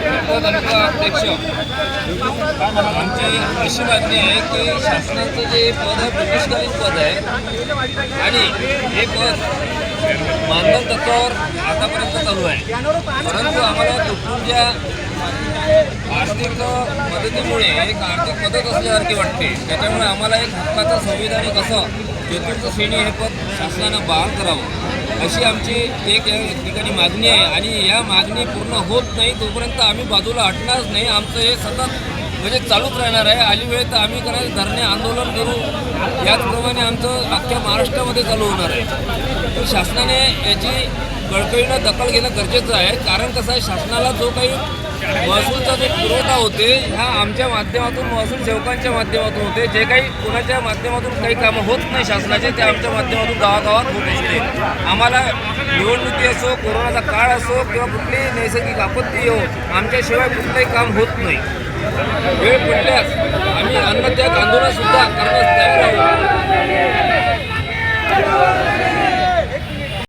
अध्यक्ष आमची अशी मागणी आहे की शासनाचं जे पद आहे ब्रिटिशकालीन पद आहे आणि हे पद मानधन तत्वावर आतापर्यंत चालू आहे परंतु आम्हाला तुटपुंज्या आर्थिक मदतीमुळे एक आर्थिक मदत असल्यासारखी वाटते त्याच्यामुळे आम्हाला एक हक्काचं संविधानिक असं चतुर्थ श्रेणी हे पद शासनानं बहाल करावं. अशी आमची एक या ठिकाणी मागणी आहे आणि या मागणी पूर्ण होत नाही तोपर्यंत आम्ही बाजूला हटणारच नाही. आमचं हे सतत म्हणजे चालूच राहणार आहे. आली वेळ तर आम्ही करायचं धरणे आंदोलन करू. याचप्रमाणे आमचं अख्ख्या महाराष्ट्रामध्ये चालू होणार आहे. तर शासनाने याची कळकळीनं दखल घेणं गरजेचं आहे. कारण कसं आहे शासनाला जो काही महसूलचा जो पुरवठा होते ह्या आमच्या माध्यमातून महसूल सेवकांच्या माध्यमातून होते. जे काही कोणाच्या माध्यमातून काही कामं होत नाही शासनाचे ते आमच्या माध्यमातून गावागावात होत असते. आम्हाला निवडणुकी असो कोरोनाचा काळ असो किंवा कुठलीही नैसर्गिक आपत्ती येऊ आमच्याशिवाय कुठलंही काम होत नाही. वेळ पडल्यास आम्ही अन्नत्याग त्या सुद्धा करण्यास